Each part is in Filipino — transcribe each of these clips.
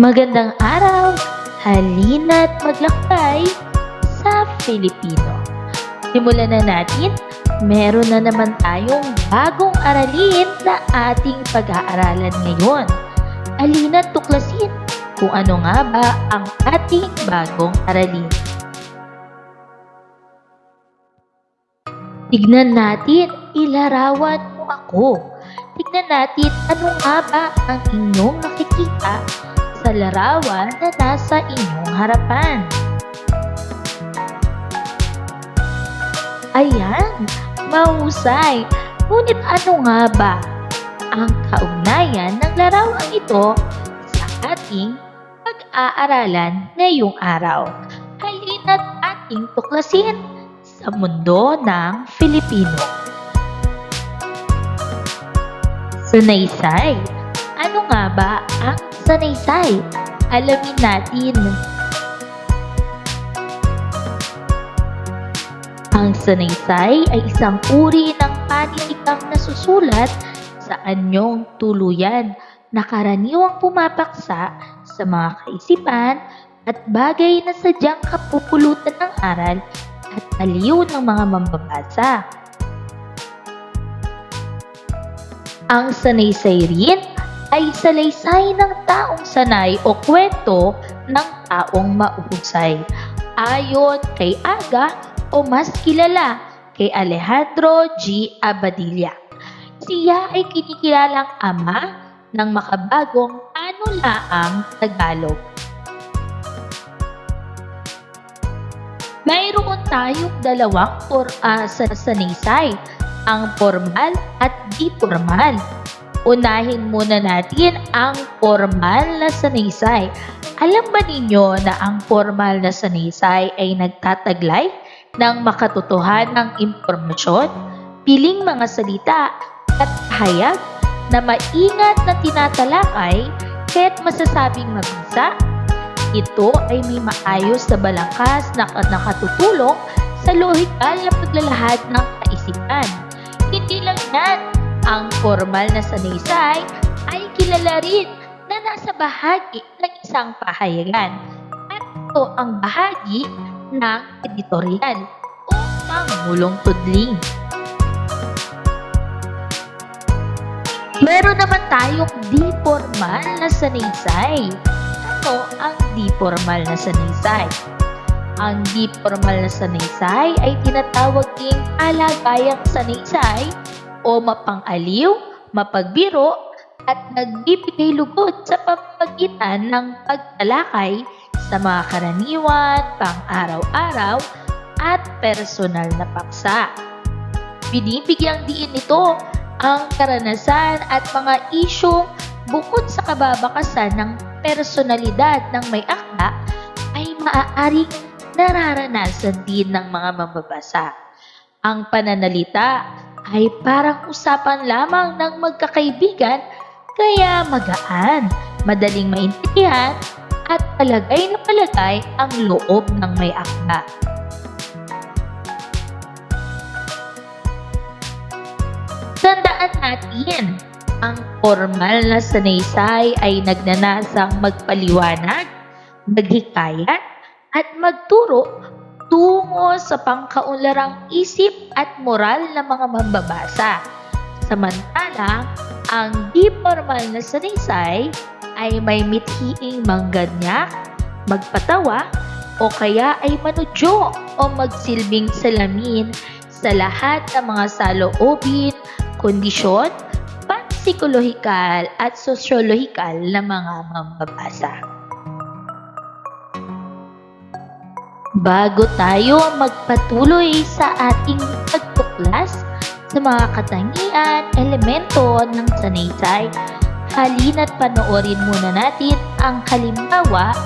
Magandang araw! Halina't maglakbay sa Filipino. Simulan na natin, meron na naman tayong bagong aralin na ating pag-aaralan ngayon. Halina't tuklasin kung ano nga ba ang ating bagong aralin. Tignan natin, ilarawan mo ako. Tignan natin ano nga ba ang inyong nakikita larawan na nasa inyong harapan. Ayan, mahusay. Ngunit ano nga ba ang kaugnayan ng larawang ito sa ating pag-aaralan ngayong araw? Halina't ating tuklasin sa mundo ng Filipino. Sanaysay. Ano nga ba ang sanaysay? Alamin natin. Ang sanaysay ay isang uri ng panitikang nasusulat sa anyong tuluyan na karaniwang pumapaksa sa mga kaisipan at bagay na sadyang kapupulutan ng aral at aliw ng mga mambabasa. Ang sanaysay rin ay salaysay ng taong sanay o kwento ng taong mausay. Ayon kay Aga o mas kilala kay Alejandro G. Abadilla. Siya ay kinikilalang ama ng makabagong anulaang Tagalog. Mayroon tayong dalawang por ah, sa sanaysay, ang formal at di formal. Unahin muna natin ang formal na sanaysay. Alam ba ninyo na ang formal na sanaysay ay nagtataglay ng makatotohanang impormasyon, piling mga salita at hayag na maingat na tinatalakay kaya't masasabing mabisa ito ay may maayos na balangkas na nakatutulong sa lohikal na paglalahad ng kaisipan. Hindi lang yan, ang formal na sanaysay ay kilala rin na nasa bahagi ng isang pahayagan at ito ang bahagi ng editorial o pangulong tudling. Meron naman tayong di formal na sanaysay ano ang di formal na sanaysay? Ang di formal na sanaysay ay tinatawag ding alagayang sanaysay o mapangaliw, mapagbiro, at nagbibigay lugod sa pamamagitan ng pagtalakay sa mga karaniwan, pang-araw-araw, at personal na paksa. Binibigyang diin nito ang karanasan at mga isyong bukod sa kababakasan ng personalidad ng may akda ay maaaring nararanasan din ng mga mambabasa. Ang pananalita ay parang usapan lamang ng magkakaibigan kaya magaan, madaling maintindihan at palagay na palagay ang loob ng may akda. Tandaan natin, ang formal na sanaysay ay nagnanasang magpaliwanag, maghikayat, at magturo tungo sa pangkaunlarang isip at moral ng mga mambabasa. Samantalang, ang di formal na sanaysay ay may mithiing mangganyak, magpatawa, o kaya ay manudyo o magsilbing salamin sa lahat ng mga saloobin, kondisyon, psikolohikal at sosyolohikal na mga mambabasa. Bago tayo magpatuloy sa ating pagtuklas sa mga katangian, elemento ng sanaysay, halina't panoorin muna natin ang halimbawa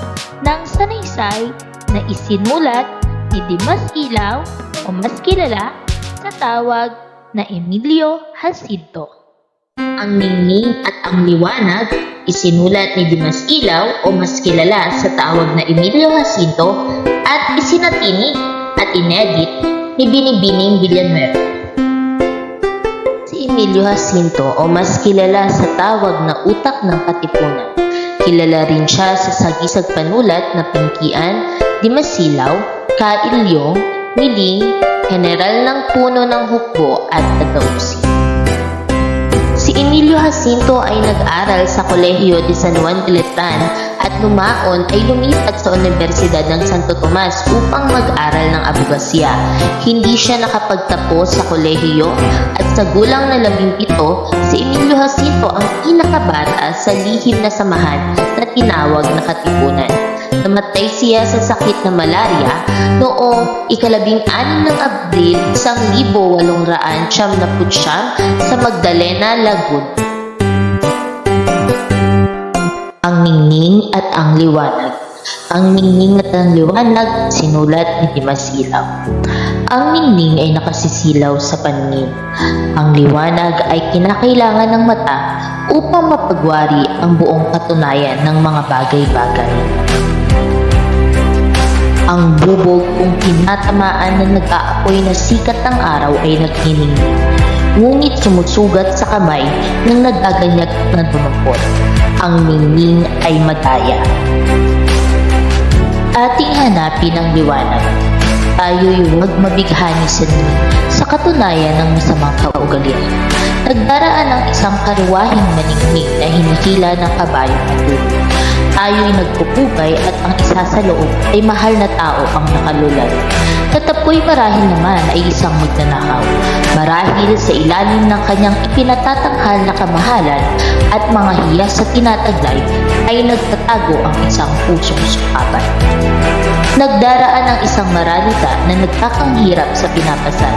ng sanaysay na isinulat ni Dimas Ilaw o mas kilala sa tawag na Emilio Jacinto. Ang ningning at ang liwanag isinulat ni Dimas Ilaw o mas kilala sa tawag na Emilio Jacinto at isinatinig at inedit ni Binibining Villanueva. Si Emilio Jacinto o mas kilala sa tawag na utak ng katipunan Kilala rin siya sa sagisag panulat na Pingkian, Dimasilaw, Kailyong, Miling, General ng Puno ng Hukbo at Tatausi. Si Emilio Jacinto ay nag-aral sa Kolehiyo de San Juan de Letran at lumaon ay lumipat sa Universidad ng Santo Tomas upang mag-aral ng abugasya. Hindi siya nakapagtapos sa kolehiyo at sa gulang na labimpito, si Emilio Jacinto ang pinakabata sa lihim na samahan na tinawag na Katipunan. Namatay siya sa sakit na malaria noong ikalabing anim ng Abril 1800 sa Magdalena, Lagun. Ang ningning at ang liwanag. Ang ningning at ang liwanag, sinulat ni Dimas Ilaw. Ang ningning ay nakasisilaw sa paningin. Ang liwanag ay kinakailangan ng mata upang mapagwari ang buong katunayan ng mga bagay-bagay. Ang bubog kung tinatamaan na nag-aapoy na sikat ng araw ay nagniningning. Ngunit sumusugat sa kamay ng nagaganyak na dumapot. Ang ningning ay madaya. Ating hanapin ang liwanag. Tayo'y huwag mabighani sa sa katunayan ng masamang kaugalian. Nagdaraan ang isang karuwahing maningning na hinihila ng kabayo at dulo. Tayo'y nagpupugay at ang isa sa loob ay mahal na tao ang nakalulad. Katapoy marahil naman ay isang magnanakaw. Marahil sa ilalim ng kanyang ipinatatanghal na kamahalan at mga hiyas sa tinataglay ay nagtatago ang isang pusong sukapan. Nagdaraan ang isang maralita na nagkakanghirap sa pinapasan.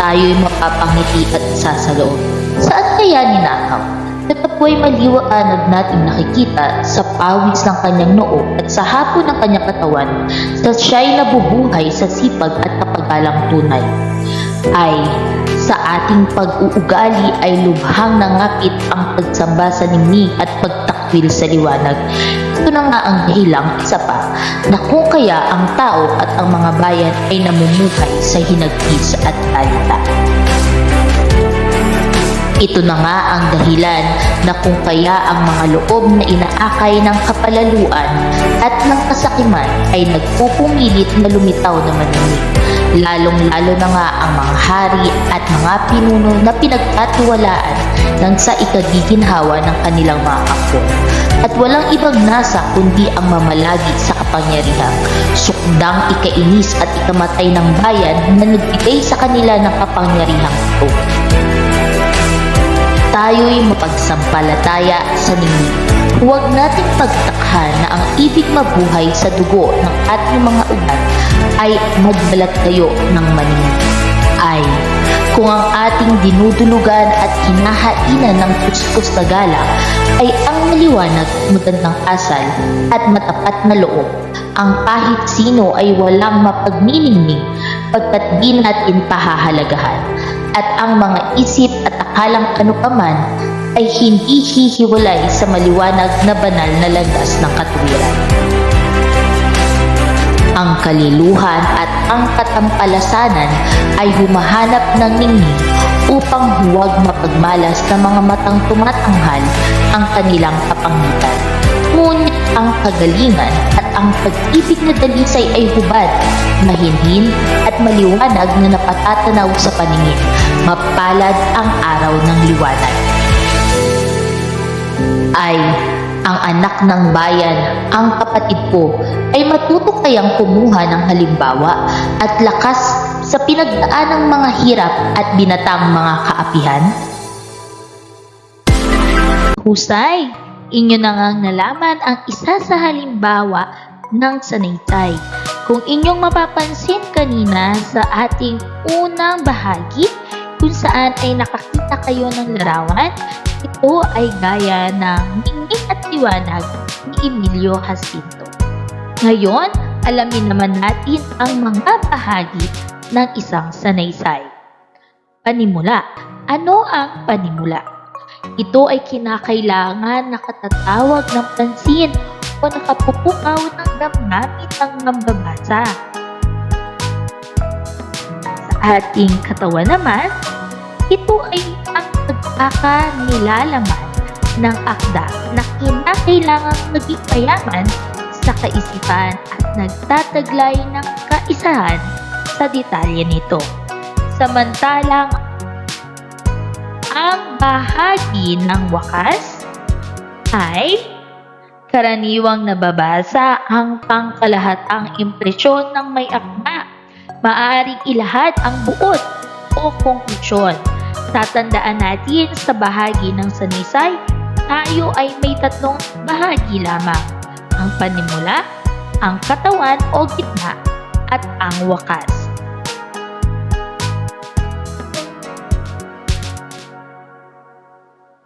Tayo'y mapapangiti at isa sa loob. Saan kaya ninakaw? Natapoy maliwanag nating nakikita sa pawis ng kanyang noo at sa hapon ng kanyang katawan sa siya'y nabubuhay sa sipag at kapagalang tunay. Ay, sa ating pag-uugali ay lubhang nangapit ang pagsamba sa ningning at pagtakwil sa liwanag. Ito na nga ang dahilang isa pa na kung kaya ang tao at ang mga bayan ay namumuhay sa hinagpis at talita. Ito na nga ang dahilan na kung kaya ang mga loob na inaakay ng kapalaluan at ng kasakiman ay nagpupumilit na lumitaw na maningig. Lalong-lalo na nga ang mga hari at mga pinuno na pinagkatiwalaan ng sa ikagiginhawa ng kanilang mga kapwa. At walang ibang nasa kundi ang mamalagi sa kapangyarihan, sukdang ikainis at ikamatay ng bayan na nagbigay sa kanila ng kapangyarihang ito tayo'y mapagsampalataya sa ningning. Huwag nating pagtakhan na ang ibig mabuhay sa dugo ng ating mga ugat ay magbalat kayo ng maningning. Ay, kung ang ating dinudulugan at hinahainan ng kuskus na galang ay ang maliwanag, magandang asal at matapat na loob, ang kahit sino ay walang mapagniningning pagkat di natin pahahalagahan at ang mga isip at akalang ano paman ay hindi hihiwalay sa maliwanag na banal na landas ng katuwiran. Ang kaliluhan at ang katampalasanan ay humahanap ng ningning upang huwag mapagmalas ng mga matang tumatanghal ang kanilang kapangitan. Ngunit ang kagalingan ang pag-ibig na dalisay ay hubad, mahinhin at maliwanag na napatatanaw sa paningin. Mapalad ang araw ng liwanag. Ay, ang anak ng bayan, ang kapatid ko, ay matuto kayang kumuha ng halimbawa at lakas sa pinagdaan ng mga hirap at binatang mga kaapihan? Husay! Inyo na ngang nalaman ang isa sa halimbawa ng sanaysay. Kung inyong mapapansin kanina sa ating unang bahagi, kung saan ay nakakita kayo ng larawan, ito ay gaya ng ningning at liwanag ni Emilio Jacinto. Ngayon, alamin naman natin ang mga bahagi ng isang sanaysay. Panimula. Ano ang panimula? Ito ay kinakailangan nakatatawag ng pansin o nakapupukaw ng damdamin ng mambabasa. Sa ating katawan naman, ito ay ang pagkakanilalaman ng akda na kinakailangang maging mayaman sa kaisipan at nagtataglay ng kaisahan sa detalye nito. Samantalang ang bahagi ng wakas ay karaniwang nababasa ang pangkalahatang impresyon ng may akda. Maaaring ilahad ang buod o konklusyon. Tatandaan natin sa bahagi ng sanisay, tayo ay may tatlong bahagi lamang. Ang panimula, ang katawan o gitna, at ang wakas.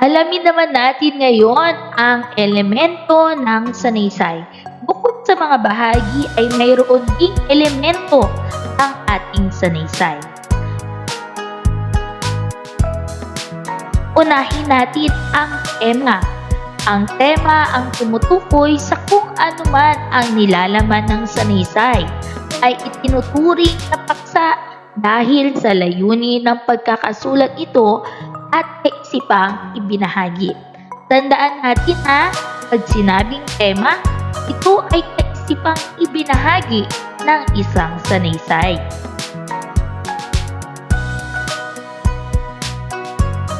Alamin naman natin ngayon ang elemento ng sanaysay. Bukod sa mga bahagi ay mayroon ding elemento ang ating sanaysay. Unahin natin ang tema. Ang tema ang tumutukoy sa kung ano man ang nilalaman ng sanaysay ay itinuturing na paksa dahil sa layunin ng pagkakasulat ito at kaisipang ibinahagi. Tandaan natin ha, pag sinabing tema, ito ay kaisipang ibinahagi ng isang sanaysay.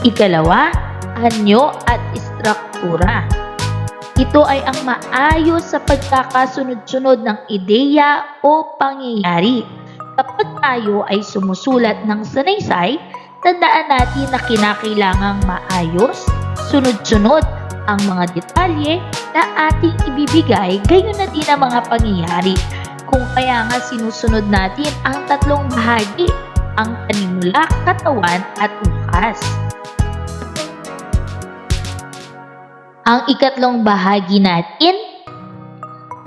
Ikalawa, anyo at istruktura. Ito ay ang maayos sa pagkakasunod-sunod ng ideya o pangyayari. Kapag tayo ay sumusulat ng sanaysay, tandaan natin na kinakailangang maayos, sunod-sunod ang mga detalye na ating ibibigay gayon na din ang mga pangyayari. Kung kaya nga sinusunod natin ang tatlong bahagi, ang panimula, katawan at ukas. Ang ikatlong bahagi natin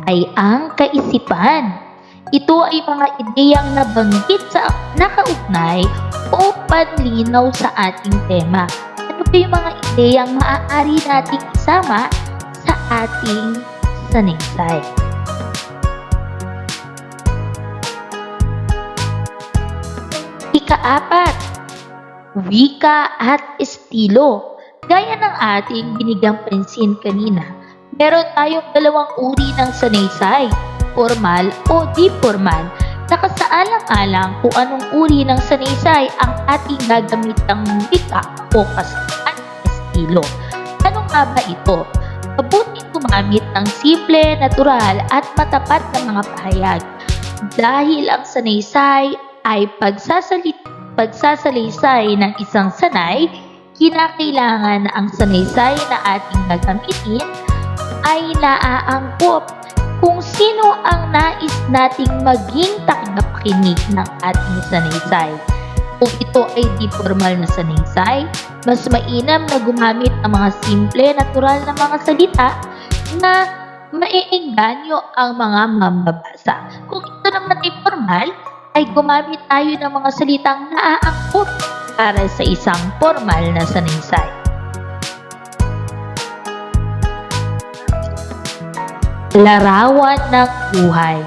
ay ang kaisipan. Ito ay mga ideyang nabanggit sa nakaugnay o panlinaw sa ating tema. Ano ba yung mga ideyang maaari nating isama sa ating sanaysay? Ikaapat, wika at estilo. Gaya ng ating binigang pansin kanina, meron tayong dalawang uri ng sanaysay, formal o di formal. Nakasaalang-alang kung anong uri ng sanaysay ang ating gagamitang wika o kasalan estilo. Ano nga ba ito? Mabuting gumamit ng simple, natural at matapat na mga pahayag. Dahil ang sanaysay ay pagsasalit pagsasalaysay ng isang sanay, kinakailangan na ang sanaysay na ating gagamitin ay naaangkop kung sino ang nais nating maging tagapakinig ng ating sanaysay. Kung ito ay di formal na sanaysay, mas mainam na gumamit ng mga simple, natural na mga salita na maiengganyo ang mga mambabasa. Kung ito naman ay formal, ay gumamit tayo ng mga salitang naaangkop para sa isang formal na sanaysay. Larawan ng buhay.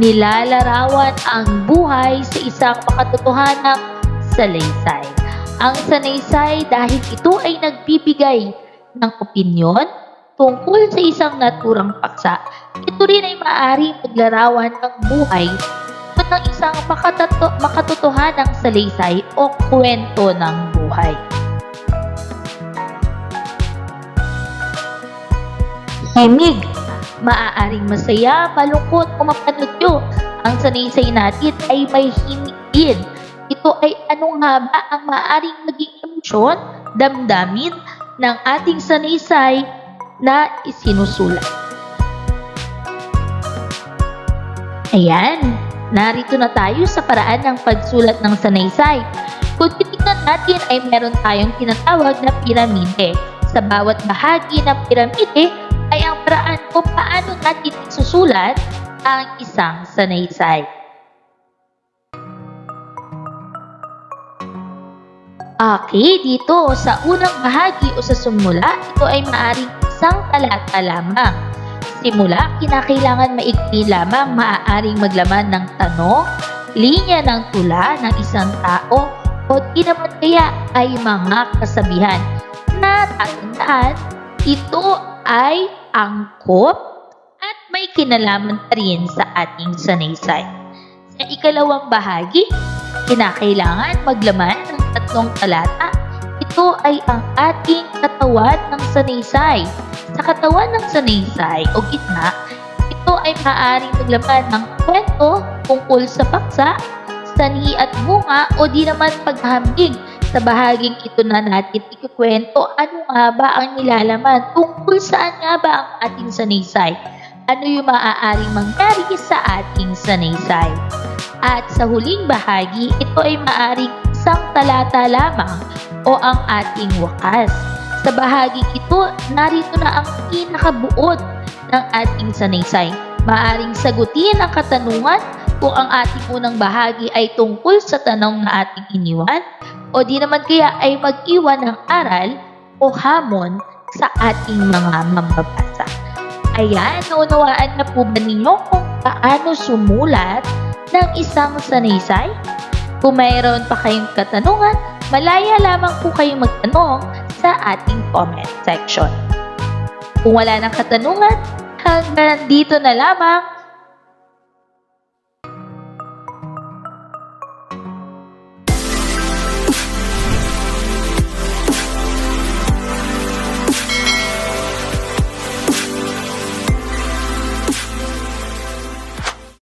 Nilalarawan ang buhay sa isang makatotohanang salaysay. Ang sanaysay dahil ito ay nagbibigay ng opinyon tungkol sa isang naturang paksa. Ito rin ay maaaring maglarawan ng buhay ng isang makatato, makatotohanang salaysay o kwento ng buhay. Himig Maaaring masaya, malungkot o mapanudyo. Ang sanaysay natin ay may himig din. Ito ay ano nga ba ang maaaring maging emosyon, damdamin ng ating sanaysay na isinusulat. Ayan, narito na tayo sa paraan ng pagsulat ng sanaysay. Kung titignan natin ay meron tayong tinatawag na piramide. Sa bawat bahagi ng piramide ay ang paraan natin isusulat ang isang sanaysay. Okay, dito sa unang bahagi o sa sumula, ito ay maaring isang talata lamang. Simula, kinakailangan maikli lamang maaaring maglaman ng tanong, linya ng tula ng isang tao o di naman kaya ay mga kasabihan na tatandaan Ito ay angkop at may kinalaman rin sa ating sanaysay. Sa ikalawang bahagi, kinakailangan maglaman ng tatlong talata. Ito ay ang ating katawan ng sanaysay. Sa katawan ng sanaysay o gitna, ito ay maaaring maglaman ng kwento tungkol sa paksa, sanhi at bunga o di naman paghambing. Sa bahaging ito na natin ikukwento ano nga ba ang nilalaman tungkol saan nga ba ang ating sanaysay. Ano yung maaaring mangyari sa ating sanaysay. At sa huling bahagi, ito ay maaaring isang talata lamang o ang ating wakas. Sa bahaging ito, narito na ang pinakabuod ng ating sanaysay. Maaring sagutin ang katanungan kung ang ating unang bahagi ay tungkol sa tanong na ating iniwan o di naman kaya ay mag-iwan ng aral o hamon sa ating mga mambabasa. Ayan, naunawaan na po ba ninyo kung paano sumulat ng isang sanaysay? Kung mayroon pa kayong katanungan, malaya lamang po kayong magtanong sa ating comment section. Kung wala ng katanungan, hanggang dito na lamang